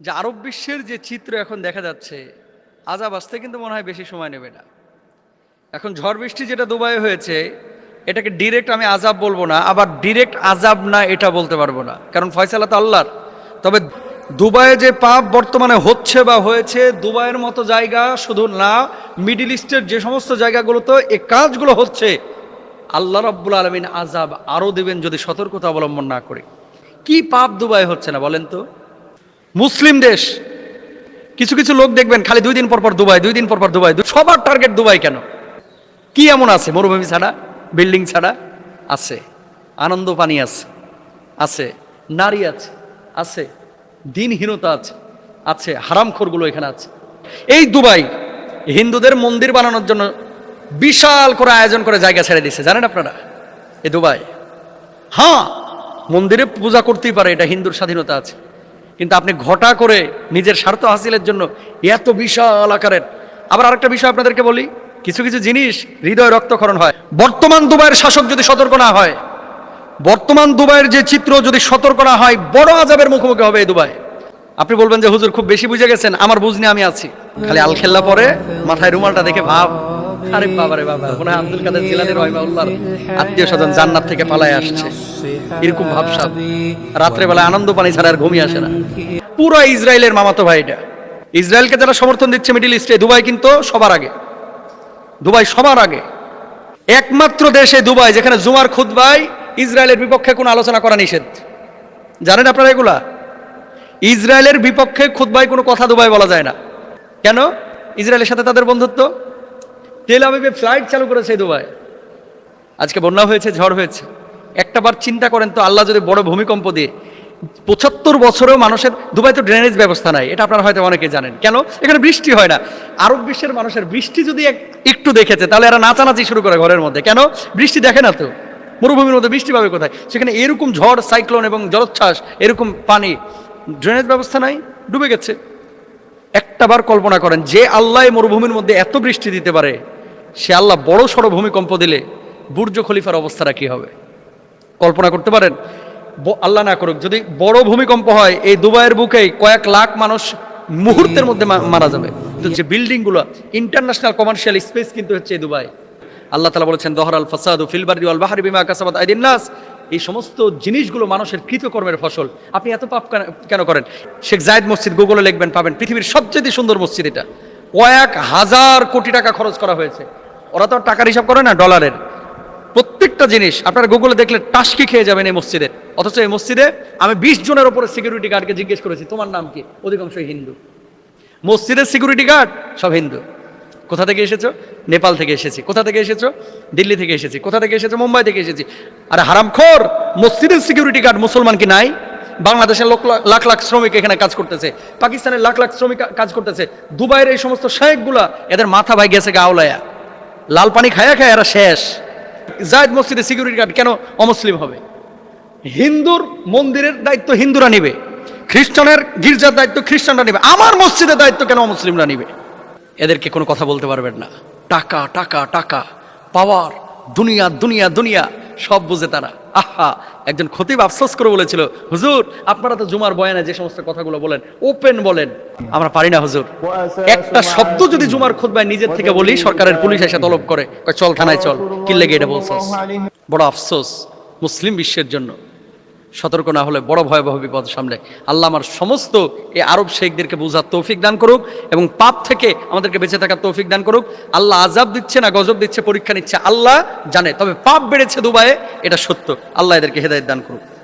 যে আরব বিশ্বের যে চিত্র এখন দেখা যাচ্ছে, আজাব আসতে কিন্তু মনে হয় বেশি সময় নেবে না। এখন ঝড় বৃষ্টি যেটা দুবাই হয়েছে, এটাকে ডিরেক্ট আমি আজাব বলব না, আবার ডিরেক্ট আজাব না এটা বলতে পারব না। কারণ ফয়সালা তো আল্লাহর। তবে দুবাইয়ে যে পাপ বর্তমানে হচ্ছে বা হয়েছে, দুবাইয়ের মতো জায়গা শুধু না, মিডিল ইস্টের যে সমস্ত জায়গাগুলোতে এই কাজগুলো হচ্ছে, আল্লাহ রাব্বুল আলমিন আজাব আরও দেবেন যদি সতর্কতা অবলম্বন না করে। কি পাপ দুবাই হচ্ছে না বলেন তো? মুসলিম দেশ। কিছু কিছু লোক দেখবেন খালি দুই দিন পর পর দুবাই, দুই দিন পর পর দুবাই। সবার টার্গেট দুবাই কেন? কি এমন আছে? মরুভূমি ছাড়া? বিল্ডিং ছাড়া? আছে। আনন্দ পানি আছে। আছে। নারী আছে। আছে। দিনহীনতা আছে। আছে। হারামখোরগুলো এখানে আছে। এই দুবাই হিন্দুদের মন্দির বানানোর জন্য বিশাল করে আয়োজন করে জায়গা ছেড়ে দিছে জানেন আপনারা? এই দুবাই। হ্যাঁ মন্দিরে পূজা করতেই পারে। এটা হিন্দুর স্বাধীনতা আছে। কিন্তু আপনি ঘটা করে নিজের স্বার্থ হাসিলের জন্য এত বিশাল আকারের। আবার আরেকটা বিষয় আপনাদেরকে বলি, কিছু কিছু জিনিস হৃদয় রক্তক্ষরণ হয়। বর্তমান দুবাইয়ের শাসক যদি সতর্ক না হয়, বর্তমান দুবাইয়ের যে চিত্র যদি সতর্ক না হয়, বড় আজাবের মুখোমুখি হবে এই দুবাই। আপনি বলবেন যে, হুজুর, খুব বেশি বুঝে গেছেন, আমার বুঝনি আমি আছি। খালি আল খেল্লা পরে মাথায় রুমালটা দেখে ভাব, আরে বাবা রে বাবা আব্দুল কাদের জিলানি রহিমাউল্লাহর আত্মীয় স্বজন জান্নাত থেকে পালায় আসছে। এরকম ভাবসাব। রাত্রেবেলা আনন্দ পানি ছাড়া আর ঘুমিয়ে আসে না। পুরো ইসরায়েলের মামাতো ভাই এটা ইসরায়েলকে যারা সমর্থন দিচ্ছে মিডিল ইস্টে, দুবাই কিন্তু সবার আগে। দুবাই সবার আগে। একমাত্র দেশে দুবাই, যেখানে জুমার খুতবাই ইসরায়েলের বিপক্ষে কোনো আলোচনা করা নিষেধ। জানেন আপনারা এগুলা? ইসরায়েলের বিপক্ষে খুতবাই কোনো কথা দুবাই বলা যায় না। কেন? ইসরায়েলের সাথে তাদের বন্ধুত্ব? তেল আবিবে ফ্লাইট চালু করেছে দুবাই। আজকে বন্যা হয়েছে, ঝড় হয়েছে। একটা বার চিন্তা করেন তো, আল্লাহ যদি বড় ভূমিকম্প দিয়ে পঁচাত্তর বছরেও মানুষের, দুবাই তো ড্রেনেজ ব্যবস্থা নাই, এটা আপনারা হয়তো অনেকে জানেন। কেন? এখানে বৃষ্টি হয় না। আরব বিশ্বের মানুষের বৃষ্টি যদি একটু দেখেছে, তাহলে এরা নাচানাচি শুরু করে ঘরের মধ্যে। কেন? বৃষ্টি দেখে না তো। মরুভূমির মধ্যে বৃষ্টি পাবে কোথায়? সেখানে এরকম ঝড়, সাইক্লোন এবং জলোচ্ছ্বাস, এরকম পানি ড্রেনেজ ব্যবস্থা নাই, ডুবে গেছে। একটাবার কল্পনা করেন, যে আল্লাহ মরুভূমির মধ্যে এত বৃষ্টি দিতে পারে, সে আল্লাহ বড় সড়ো ভূমিকম্প দিলে বুর্জ খলিফার অবস্থাটা কি হবে? কল্পনা করতে পারেন। আল্লাহ না করুক, যদি বড় ভূমিকম্প হয়, এই দুবাইয়ের বুকেই কয়েক লাখ মানুষ মুহূর্তের মধ্যে মারা যাবে। তো যে বিল্ডিংগুলো ইন্টারন্যাশনাল কমার্শিয়াল স্পেস কিন্তু হচ্ছে এই দুবাই। আল্লাহ তালা বলেছেন দহরাল ফাসাদু ফিলবারি আল বাহারি বিমা কাসাবাদ আইদিন নাস। এই সমস্ত জিনিসগুলো মানুষের কৃতকর্মের ফসল। আপনি এত পাপ কেন- করেন? শেখ জায়দ মসজিদ গুগলে লিখবেন, পাবেন পৃথিবীর সবচেয়ে সুন্দর মসজিদ এটা। কয়েক হাজার কোটি টাকা খরচ করা হয়েছে। ওরা তো টাকার হিসাব করে না, ডলারের। প্রত্যেকটা জিনিস আপনারা গুগলে দেখলে টাসকি খেয়ে যাবেন এই মসজিদে। অথচ এই মসজিদে আমি বিশ জনের ওপরে সিকিউরিটি গার্ডকে জিজ্ঞেস করেছি, তোমার নাম কি? অধিকাংশ হিন্দু। মসজিদের সিকিউরিটি গার্ড সব হিন্দু। কোথা থেকে এসেছ? নেপাল থেকে এসেছি। কোথা থেকে এসেছ? দিল্লি থেকে এসেছি। কোথা থেকে এসেছ? মুম্বাই থেকে এসেছি। আরে হারামখোর! মসজিদের সিকিউরিটি গার্ড মুসলমান কি নাই? বাংলাদেশের লোক লাখ লাখ শ্রমিক এখানে কাজ করতেছে। পাকিস্তানের লাখ লাখ শ্রমিক কাজ করতেছে। দুবাইয়ের এই সমস্ত শেখগুলা এদের মাথা ভাই গেছে গাওলায়া লাল পানি খায়া খায় এরা শেষ। জায়দ মসজিদের সিকিউরিটি গার্ড কেন অমুসলিম হবে? হিন্দুর মন্দিরের দায়িত্ব হিন্দুরা নেবে, খ্রিস্টানের গির্জার দায়িত্ব খ্রিস্টানরা নেবে, আমার মসজিদের দায়িত্ব কেন অমুসলিমরা নেবে? এদেরকে কোনো কথা বলতে পারবেন না। টাকা টাকা টাকা পাওয়ার দুনিয়া দুনিয়া দুনিয়া। সব বুঝে তারা। আহা, একজন খতিব আফসোস করে বলেছিল, হুজুর, আপনারা তো জুমার বয়ানে যে সমস্ত কথাগুলো বলেন, ওপেন বলেন। আমরা পারি না, হুজুর। একটা শব্দ যদি জুমার খুতবায় নিজের থেকে বলি, সরকারের পুলিশ এসে তলব করে। চল, থানায় চল। কি লেগে এটা বড় আফসোস, মুসলিম বিশ্বের জন্য। সতর্ক না হলে বড় ভয়াবহ বিপদ সামনে। আল্লাহ আমার সমস্ত এই আরব শেখদেরকে বোঝার তৌফিক দান করুক এবং পাপ থেকে আমাদেরকে বেঁচে থাকার তৌফিক দান করুক। আল্লাহ আজাব দিচ্ছে না গজব দিচ্ছে, পরীক্ষা নিচ্ছে, আল্লাহ জানে। তবে পাপ বেড়েছে দুবাইয়ে, এটা সত্য। আল্লাহ এদেরকে হেদায়ত দান করুক।